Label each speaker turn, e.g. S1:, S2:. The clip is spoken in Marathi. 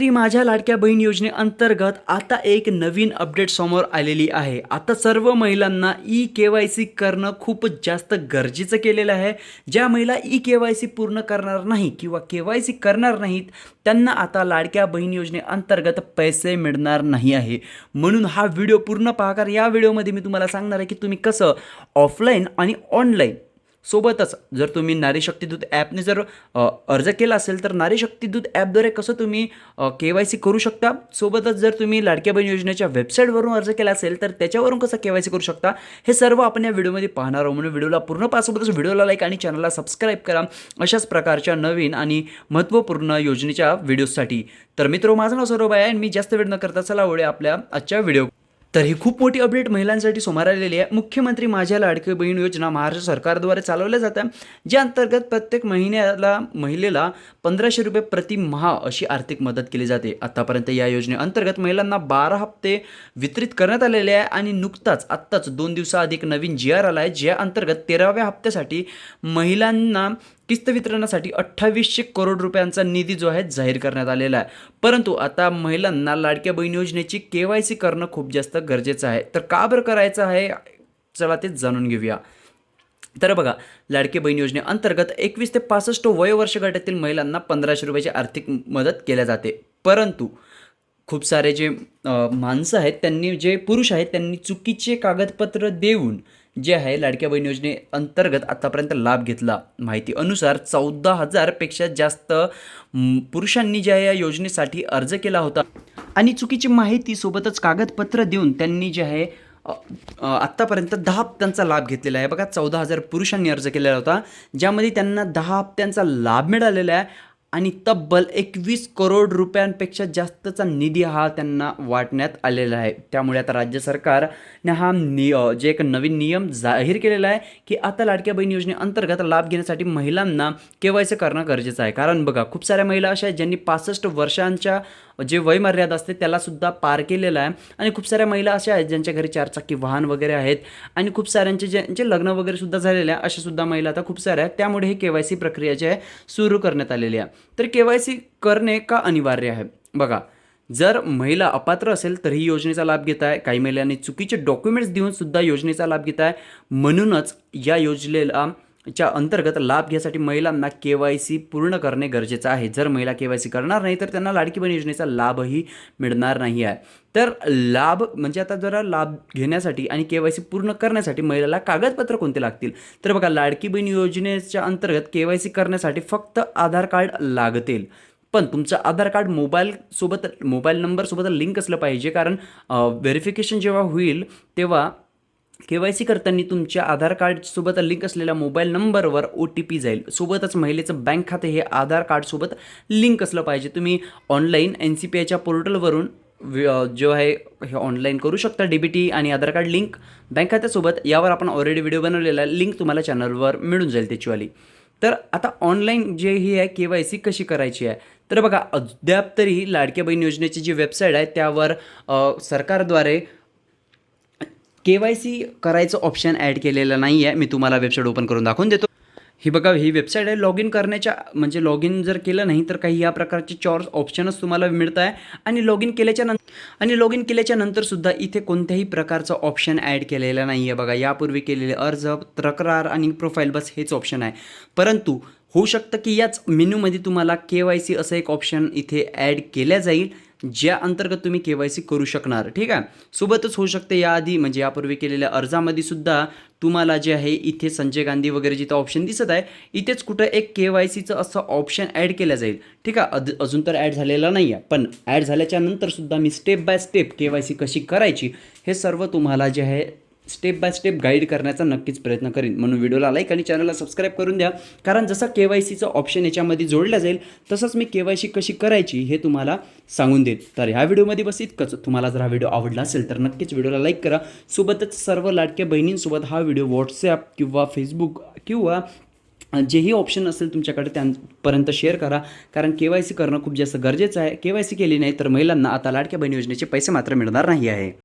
S1: श्री माझ्या लाडक्या बहीण योजनेअंतर्गत आता एक नवीन अपडेट समोर आलेली आहे. आता सर्व महिलांना ई के वाय सी करणं खूपच जास्त गरजेचं केलेलं आहे. ज्या महिला ई के वाय सी पूर्ण करणार नाही किंवा के वाय सी करणार नाहीत त्यांना आता लाडक्या बहीण योजनेअंतर्गत पैसे मिळणार नाही आहे. म्हणून हा व्हिडिओ पूर्ण पाहकार या व्हिडिओमध्ये मी तुम्हाला सांगणार आहे की तुम्ही कसं ऑफलाईन आणि ऑनलाईन सोबतच जर तुम्ही नारी ॲपने जर अर्ज केला असेल तर नारी ॲपद्वारे कसं तुम्ही के वाय सी करू शकता? सोबतच जर तुम्ही लाडक्या बहीण योजनेच्या वेबसाईटवरून अर्ज केला असेल तर त्याच्यावरून कसं के वाय सी करू शकता? हे सर्व आपण या व्हिडिओमध्ये पाहणार आहोत. म्हणून व्हिडिओला पूर्ण पासोबतच व्हिडिओला लाईक आणि चॅनलला सबस्क्राईब करा. अशाच प्रकारच्या नवीन आणि महत्त्वपूर्ण योजनेच्या व्हिडिओसाठी तर मित्र माझं नाव सौरभ आहे आणि मी जास्त वेळ न करता चला वळे आपल्या आजच्या व्हिडिओ तर ही खूप मोठी अपडेट महिलांसाठी समोर आलेली आहे. मुख्यमंत्री माझ्या लाडकी बहीण योजना महाराष्ट्र सरकारद्वारे चालवल्या जातात. ज्या अंतर्गत प्रत्येक महिन्याला महिलेला पंधराशे रुपये प्रति महा अशी आर्थिक मदत केली जाते. आतापर्यंत या योजनेअंतर्गत महिलांना बारा हप्ते वितरित करण्यात आलेले आहे आणि नुकताच आत्ताच दोन दिवसाआधी एक नवीन जी आर आला आहे. ज्या अंतर्गत तेराव्या हप्त्यासाठी महिलांना किस्त वितरणासाठी अठ्ठावीसशे करोड रुपयांचा निधी जो आहे जाहीर करण्यात आलेला आहे. परंतु आता महिलांना लाडक्या बहीण योजनेची के वाय सी करणं खूप जास्त गरजेचं आहे. तर का बरं करायचं आहे? चला ते जाणून घेऊया. तर बघा लाडके बहीण योजनेअंतर्गत एकवीस ते पासष्ट वयोवर्ष गटातील महिलांना पंधराशे रुपयाची आर्थिक मदत केल्या जाते. परंतु खूप सारे जे माणसं आहेत त्यांनी जे पुरुष आहेत त्यांनी चुकीचे कागदपत्र देऊन जे आहे लाडक्या बहीण योजनेअंतर्गत आतापर्यंत लाभ घेतला. माहिती अनुसार चौदा हजारपेक्षा जास्त पुरुषांनी ज्या या योजनेसाठी अर्ज केला होता. आणि चुकीची माहिती सोबतच कागदपत्र देऊन त्यांनी जे आहे आत्तापर्यंत दहा हप्त्यांचा लाभ घेतलेला आहे. बघा चौदा हजार पुरुषांनी अर्ज केलेला होता. ज्यामध्ये त्यांना दहा हप्त्यांचा लाभ मिळालेला आहे. आणि तब्बल एकवीस करोड रुपयांपेक्षा जास्तचा निधी हा त्यांना वाटण्यात आलेला आहे. त्यामुळे आता राज्य सरकारने हा नि जे एक नवीन नियम जाहीर केलेला आहे की आता लाडक्या बहीण योजनेअंतर्गत लाभ घेण्यासाठी महिलांना के वाय सी करणं गरजेचं आहे. कारण बघा खूप साऱ्या महिला अशा आहेत ज्यांनी पासष्ट वर्षांच्या जे वयमर्यादा असते त्याला सुद्धा पार केलेलं आहे. आणि खूप साऱ्या महिला अशा आहेत ज्यांच्या घरी चारचाकी वाहन वगैरे आहेत. आणि खूप साऱ्यांचे ज्यांचे लग्न वगैरे सुद्धा झालेले आहे अशा सुद्धा महिला आता खूप साऱ्या आहेत. त्यामुळे हे के वाय सी प्रक्रिया जी आहे सुरू करण्यात आलेली आहे. तर के वाय सी करणे का अनिवार्य आहे? बघा जर महिला अपात्र असेल तर ही योजनेचा लाभ घेत आहे. काही महिलांनी चुकीचे डॉक्युमेंट्स देऊन सुद्धा योजनेचा लाभ घेत आहे. म्हणूनच या योजनेला च्या अंतर्गत लाभ घ्यासाठी महिलांना के वाय सी पूर्ण करणे गरजेचं आहे. जर महिला के वाय सी करणार नाही तर त्यांना लाडकी बहीण योजनेचा लाभही मिळणार नाही आहे. तर लाभ म्हणजे आता जरा लाभ घेण्यासाठी आणि के वाय सी पूर्ण करण्यासाठी महिलाला कागदपत्र कोणते लागतील? तर बघा लाडकी बहीण योजनेच्या अंतर्गत के वाय सी करण्यासाठी फक्त आधार कार्ड लागतील. पण तुमचं आधार कार्ड मोबाईलसोबत मोबाईल नंबरसोबत लिंक असलं पाहिजे कारण व्हेरिफिकेशन जेव्हा होईल तेव्हा के वाय सी करताना तुमच्या आधार कार्डसोबत लिंक असलेल्या मोबाईल नंबरवर ओ टी पी जाईल. सोबतच महिलेचं बँक खाते हे आधार कार्डसोबत लिंक असलं पाहिजे. तुम्ही ऑनलाईन एन सी पी आयच्या पोर्टलवरून जो आहे हे ऑनलाईन करू शकता. डी बी टी आणि आधार कार्ड लिंक बँक खात्यासोबत. यावर आपण ऑलरेडी व्हिडिओ बनवलेला लिंक तुम्हाला चॅनलवर मिळून जाईल त्याचीवाली. तर आता ऑनलाईन जे ही आहे के वाय सी कशी करायची आहे? तर बघा अद्याप तरी लाडक्या बहीण योजनेची जी वेबसाईट आहे त्यावर सरकारद्वारे के वाय सी करायचं ऑप्शन ॲड केलेलं नाही आहे मी तुम्हाला वेबसाईट ओपन करून दाखवून देतो. ही बघा ही वेबसाईट आहे. लॉग इन करण्याच्या म्हणजे लॉग इन जर केलं नाही तर काही या प्रकारचे चॉर्स ऑप्शनच तुम्हाला मिळत आहे आणि लॉग इन केल्याच्यानंतर आणि लॉग इन केल्याच्या नंतरसुद्धा इथे कोणत्याही प्रकारचं ऑप्शन ॲड केलेलं नाही आहे बघा. यापूर्वी केलेले अर्ज तक्रार आणि प्रोफाईल बस हेच ऑप्शन आहे. परंतु होऊ शकतं की याच मेन्यूमध्ये तुम्हाला के वाय सी असं एक ऑप्शन इथे ॲड केल्या जाईल. ज्या अंतर्गत तुम्ही के वाय सी करू शकणार ठीक आहे? सोबतच होऊ शकते याआधी म्हणजे यापूर्वी केलेल्या अर्जामध्ये सुद्धा तुम्हाला जे आहे इथे संजय गांधी वगैरे जिथं ऑप्शन दिसत आहे इथेच कुठं एक के वाय सीचं असं ऑप्शन ॲड केलं जाईल. ठीक आहे? अद अजून तर ॲड झालेला नाही आहे पण ॲड झाल्याच्या नंतरसुद्धा मी step by step K Y C कशी करायची हे सर्व तुम्हाला जे आहे स्टेप बाय स्टेप गाईड करण्याचा नक्कीच प्रयत्न करीन. म्हणून व्हिडिओला लाईक आणि चॅनलला सबस्क्राईब करून द्या. कारण जसा के वाय सीचं ऑप्शन याच्यामध्ये जोडलं जाईल तसंच मी के वाय सी कशी करायची हे तुम्हाला सांगून देईल तर ह्या व्हिडिओमध्ये बस इतकंच. तुम्हाला जर हा व्हिडिओ आवडला असेल तर नक्कीच व्हिडिओला लाईक करा. सोबतच सर्व लाडक्या बहिणींसोबत हा व्हिडिओ व्हॉट्सॲप किंवा फेसबुक किंवा जेही ऑप्शन असेल तुमच्याकडे त्यांपर्यंत शेअर करा. कारण के वाय सी करणं खूप जास्त गरजेचं आहे. के वाय सी केली नाही तर महिलांना आता लाडक्या बहीण योजनेचे पैसे मात्र मिळणार नाही आहे.